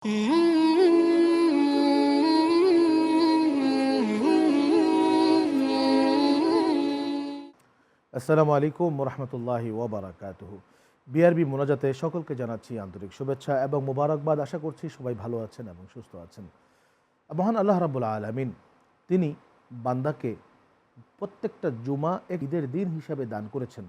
আসসালামু আলাইকুম রহমতুল্লাহি ওবরাকাতুহু বিআরবি মোনাজাতে সকলকে জানাচ্ছি আন্তরিক শুভেচ্ছা এবং মোবারকবাদ। আশা করছি সবাই ভালো আছেন এবং সুস্থ আছেন। মহান আল্লাহ রাবুল আলমিন, তিনি বান্দাকে প্রত্যেকটা জুমা এক ঈদের দিন হিসাবে দান করেছেন।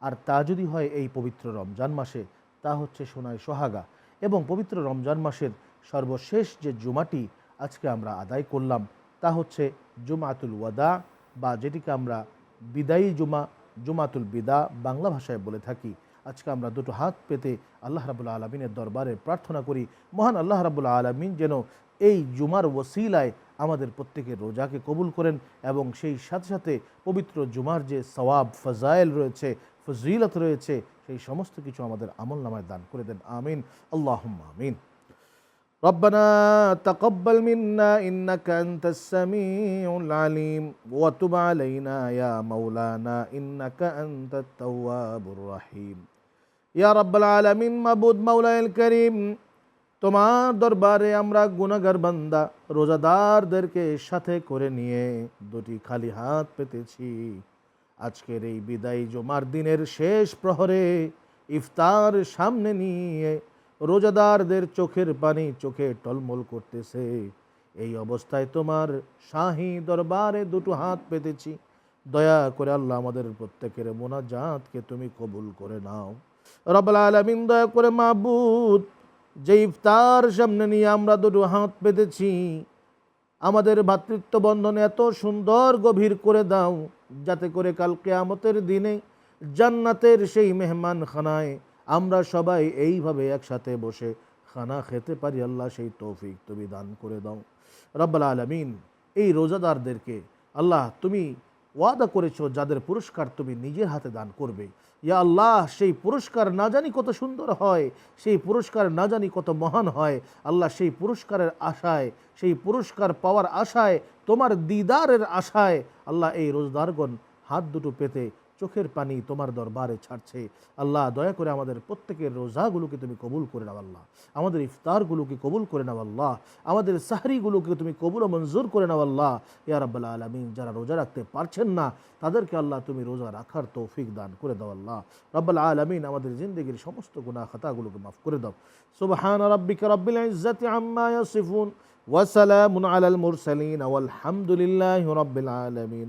আর তা যদি হয় এই পবিত্র রমজান মাসে, তা হচ্ছে সোনায় সোহাগা। এবং পবিত্র রমজান মাসের সর্বশেষ যে জুমাটি আজকে আমরা আদায় করলাম, তা হচ্ছে জুমাতুল ওয়াদা বা যেটিকে আমরা বিদায়ী জুমা, জুমাতুল বিদা বাংলা ভাষায় বলে থাকি। আজকে আমরা দুটো হাত পেতে আল্লাহ রাবুল্লা আলমিনের দরবারে প্রার্থনা করি, মহান আল্লাহ রাবুল্লা আলমিন যেন এই জুমার ওসিলায় আমাদের প্রত্যেকের রোজাকে কবুল করেন এবং সেই সাথে সাথে পবিত্র জুমার যে সওয়াব ফজায়েল রয়েছে ফজিলত রয়েছে সেই সমস্ত কিছু আমাদের আমল নামায় দান করে দেন আমিন আল্লাহ আমিন ربنا تقبل منا إنك أنت السميع العليم وتب علينا يا مولانا إنك أنت التواب الرحيم يا رب العالمين মাবুদ মাওলাইল করিম তোমার দরবারে আমরা গুনাহগার বান্দা রোজাদারদেরকে সাথে করে নিয়ে দুটি খালি হাত পেতেছি আজকের এই বিদায়ী জমার দিনের শেষ প্রহরে ইফতার সামনে নিয়ে রোজাদারদের চোখের পানি চোখে টলমল করতেছে। এই অবস্থায় তোমার শাহী দরবারে দুটো হাত পেতেছি। দয়া করে আল্লাহ আমাদের প্রত্যেকের মোনাজাতকে তুমি কবুল করে নাও। রবাল আলমিন দয়া করে মাহবুদ যে ইফতার সামনে নিয়ে আমরা দুটো হাত পেতেছি, আমাদের ভাতৃত্ব বন্ধন এত সুন্দর গভীর করে দাও। যাতে করে কাল কেয়ামতের দিনে জান্নাতের সেই মেহমান খানায় আমরা সবাই এইভাবে একসাথে বসে খানা খেতে পারি। আল্লাহ সেই তৌফিক তুমি দান করে দাও। রব্বাল আলমিন এই রোজাদারদেরকে, আল্লাহ তুমি ওয়াদা করেছ যাদের পুরস্কার তুমি নিজের হাতে দান করবে। ইয়া আল্লাহ, সেই পুরস্কার না জানি কত সুন্দর হয়, সেই পুরস্কার না জানি কত মহান হয়। আল্লাহ, সেই পুরস্কারের আশায়, সেই পুরস্কার পাওয়ার আশায়, তোমার দিদারের আশায় আল্লাহ এই রোজদারগণ হাত দুটো পেতে চোখের পানি তোমার দরবারে ছাড়ছে। আল্লাহ, দয়া করে আমাদের প্রত্যেকের রোজাগুলোকে তুমি কবুল করে নাও আল্লাহ। আমাদের ইফতারগুলোকে কবুল করে নাও আল্লাহ। আমাদের সাহরিগুলোকে তুমি কবুল ও মঞ্জুর করে নাও আল্লাহ। ইয়ারাবাল্লা আলমিন, যারা রোজা রাখতে পারছেন না, তাদেরকে আল্লাহ তুমি রোজা রাখার তৌফিক দান করে দাও আল্লাহ। রব্বাল আলমিন, আমাদের জিন্দগির সমস্ত গুণা খাতাগুলোকে মাফ করে দাও। সুবহান রব্বিক রব্বিল ইজ্জাতি আম্মা ইয়াসিফুন। ওয়াসালামুন আলাল মুরসালিন। ওয়াল হামদুলিল্লাহি রব্বিল আলামিন।